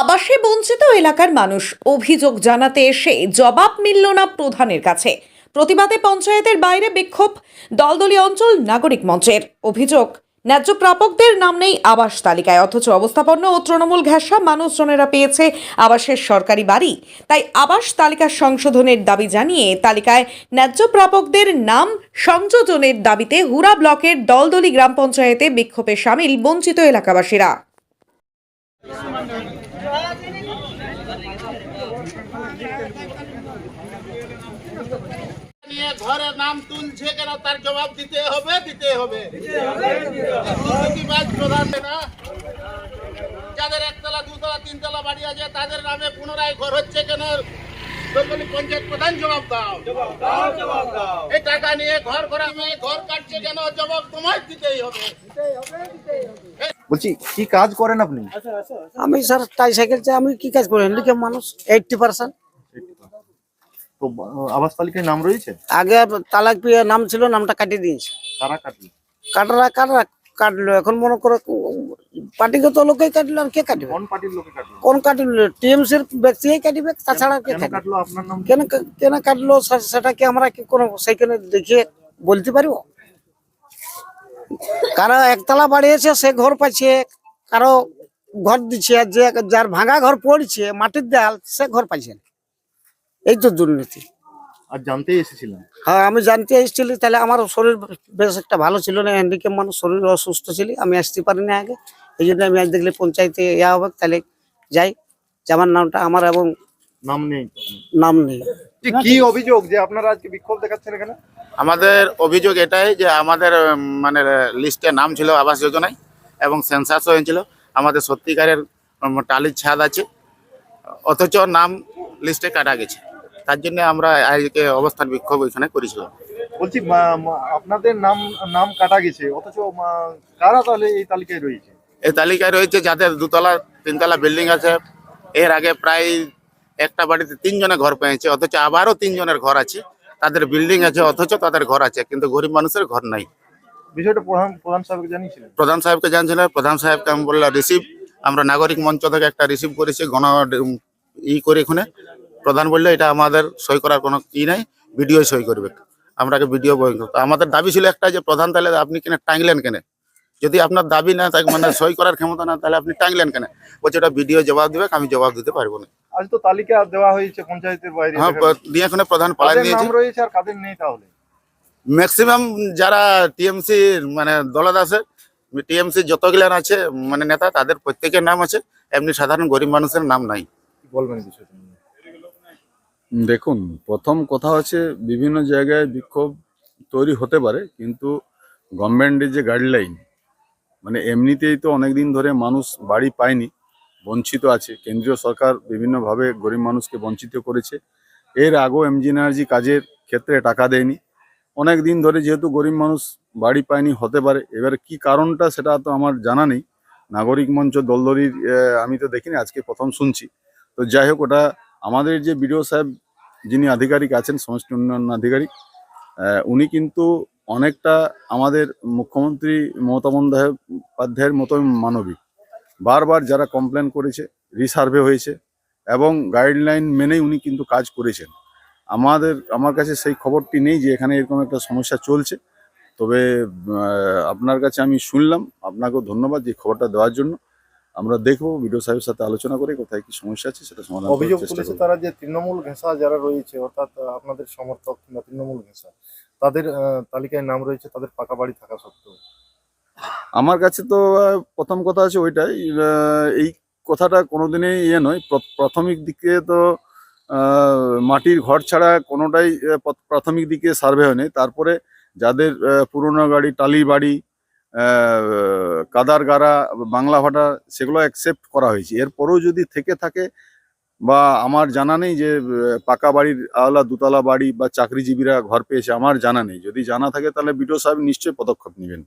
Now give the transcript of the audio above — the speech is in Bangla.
আবাসে বঞ্চিত এলাকার মানুষ অভিযোগ জানাতে এসে জবাব মিলল না প্রধানের কাছে। প্রতিবাদে পঞ্চায়েতের বাইরে বিক্ষোভ, দলদলীয় অঞ্চল নাগরিক মঞ্চের অভিযোগ। ন্যায্য প্রাপকদের নাম নেই আবাস তালিকায়, অথচ অবস্থাপন্ন ও তৃণমূল ঘেঁষা মানুষজনেরা পেয়েছে আবাসের সরকারি বাড়ি। তাই আবাস তালিকা সংশোধনের দাবি জানিয়ে তালিকায় ন্যায্য প্রাপকদের নাম সংযোজনের দাবিতে হুরা ব্লকের দলদলি গ্রাম পঞ্চায়েতে বিক্ষোভে সামিল বঞ্চিত এলাকাবাসীরা। নিয়ে ঘরে নাম তুলছে কেন? তার জবাব দিতে হবে দিতে হবে। প্রধান না যাদের একতলা দুতলা তিনতলা বাড়ি আছে তাদের নামে পুনরায় ঘর হচ্ছে কেন? পঞ্চায়েত প্রধান জবাব দাও। এই টাকা নিয়ে ঘর করা ঘর কাটছে কেন? জবাব তোমায় দিতেই হবে। বলছি কি কাজ করেন আপনি? আমি স্যার টাই সাইকেল চাই আমি কি কাজ করি? হ্যান্ডিক্যাপ মানুষ এইটটি পার্সেন্ট তো আবাস তালিকায় নাম রয়েছে? আগে তালাক পেয়ে নাম ছিল নামটা কাটিয়ে দিয়েছে। কারা কাটলো? কাটরা কাটরা কাটলো? এখন মনে করো পার্টিগত লোকেই কাটলো আর কে কাটবে? কোন পার্টির লোকে কাটলো? কোন কাটলো? টিএমসির ব্যক্তিই কাটবে তাছাড়া কে কাটলো? আপনার নাম কেন কেন কাটলো? সেটা কি আমরা কি কোনো সেখানে দেখিয়ে বলতে পারব? কারও একতলা বাড়িয়েছে সে ঘর পাচ্ছে কারও ঘর দিচ্ছে আর যে যার ভাঙা ঘর পড়ছে মাটির দেয়াল সে ঘর পাইছে না। এই তো দুর্নীতি। আর জানতেই এসেছিলাম। হ্যাঁ আমি জানতে এসেছিলি তাহলে আমার শরীর বেশ একটা ভালো ছিল না হ্যান্ডিক্যাপ মানুষ শরীর অসুস্থ ছিল আমি আসতে পারিনি আগে। এই জন্য আমি আজ দেখলে পঞ্চায়েতে ইয়া হবে তাহলে যাই। যে আমার নামটা আমার এবং নাম নেই। নাম নেই। কি অভিযোগ যে আপনারা আজকে বিক্ষোভ দেখাচ্ছেন এখানে? আমাদের অভিযোগ এটাই যে আমাদের মানে লিস্টে নাম ছিল আবাস যোজনায় এবং সেন্সাসও হয়েছিল। আমাদের সত্যিকারের টালির ছাদ আছে। অথচ নাম লিস্টে কাটা গেছে। তার জন্য আমরা আজকে অবস্থান বিক্ষোভ এখানে করেছিলাম। বলছি আপনাদের নাম নাম কাটা গেছে অথচ কারা তাহলে এই তালিকায় রয়েছে? এই তালিকায় রয়েছে যাদের দুতলা তিনতলা বিল্ডিং আছে। এর আগে প্রায় একটা বাড়িতে তিনজনে ঘর পেয়েছে অথচ আবারও তিনজনের ঘর আছে। তাদের বিল্ডিং আছে অথচ তাদের ঘর আছে কিন্তু গরিব মানুষের ঘর নাই। বিষয়টা প্রধান প্রধান সাহেবকে জানিয়েছিলেন? প্রধান সাহেবকে জানছিল প্রধান সাহেবকে আমি বললাম রিসিভ আমরা নাগরিক মঞ্চ থেকে একটা রিসিভ করেছি গণ ই করে এখানে। প্রধান বলল এটা আমাদের সই করার কোনো ই নাই ভিডিও সই করবে। আমরাকে ভিডিও বই। আমাদের দাবি ছিল একটা যে প্রধান তাহলে আপনি কেন টাঙলেন কেন। যদি আপনার দাবি না থাকে মানে সই করার ক্ষমতা না তাহলে আপনি টাঙলেন কেন। বলছে ওটা ভিডিও জবাব দিবে আমি জবাব দিতে পারব না। আজ তো তালিকা দেওয়া হয়েছে পঞ্চায়েতের বাইরে। হ্যাঁ দিয়ে এখানে প্রধান দিয়েছে নাম রয়েছে আর কাদের নেই তাহলে। ম্যাক্সিমাম যারা টিএমসি মানে দলদ আছে টিএমসি যতগুলান আছে মানে নেতা তাদের প্রত্যেকের নাম আছে। এমনি সাধারণ গরিব মানুষের নাম নাই। বলবেন বিষয়টা? দেখুন, প্রথম কথা হচ্ছে বিভিন্ন জায়গায় বিক্ষোভ তৈরি হতে পারে, কিন্তু গভর্নমেন্টের যে গাইডলাইন মানে এমনিতেই তো অনেক দিন ধরে মানুষ বাড়ি পায়নি, বঞ্চিত আছে। কেন্দ্রীয় সরকার বিভিন্নভাবে গরিব মানুষকে বঞ্চিত করেছে। এর আগেও এমজি এনার্জি কাজের ক্ষেত্রে টাকা দেয়নি। অনেক দিন ধরে যেহেতু গরিব মানুষ বাড়ি পায়নি, হতে পারে। এবার কি কারণটা সেটা তো আমার জানা নেই। নাগরিক মঞ্চ দলদলির আমি তো দেখিনি, আজকে প্রথম শুনছি। তো যাই হোক, ওটা আমাদের যে বিডিও সাহেব যিনি আধিকারিক আছেন, সমষ্টি উন্নয়ন আধিকারিক উনি কিন্তু অনেকটা আমাদের মুখ্যমন্ত্রী মমতা বন্দ্যোপাধ্যায়ের মতো মানবিক। বারবার যারা কমপ্লেন করেছে রিসার্ভে হয়েছে এবং গাইডলাইন মেনেই উনি কিন্তু কাজ করেছেন। আমাদের, আমার কাছে সেই খবরটি নেই যে এখানে এরকম একটা সমস্যা চলছে। তবে আপনার কাছে আমি শুনলাম, আপনাকেও ধন্যবাদ যে খবরটা দেওয়ার জন্য। আমরা দেখব বিডিও সাহেবের সাথে আলোচনা করে কোথায় কি সমস্যা আছে সেটা সমাধান অভিযোগ করেছে তারা যে তৃণমূল ঘেঁষা যারা রয়েছে অর্থাৎ আপনাদের সমর্থক কিংবা তৃণমূল ঘেঁষা তাদের তালিকায় নাম রয়েছে তাদের পাকা বাড়ি থাকা সত্ত্বেও। আমার কাছে তো প্রথম কথা আছে ওইটাই এই কথাটা কোনোদিনই ইয়ে নয়। প্রাথমিক দিকে তো মাটির ঘর ছাড়া কোনোটাই প্রাথমিক দিকে সার্ভে হয়নি। তারপরে যাদের পুরনো গাড়ি টালি বাড়ি কাদার গাড়া, বাংলা ভাটা সেগুলো অ্যাকসেপ্ট করা হয়েছে। এরপরেও যদি থেকে থাকে বা আমার জানা নেই যে পাকা বাড়ির আওলা দুতলা বাড়ি বা চাকরিজীবীরা ঘর পেয়েছে, আমার জানা নেই। যদি জানা থাকে তাহলে বিডিও সাহেব নিশ্চয়ই পদক্ষেপ নেবেন।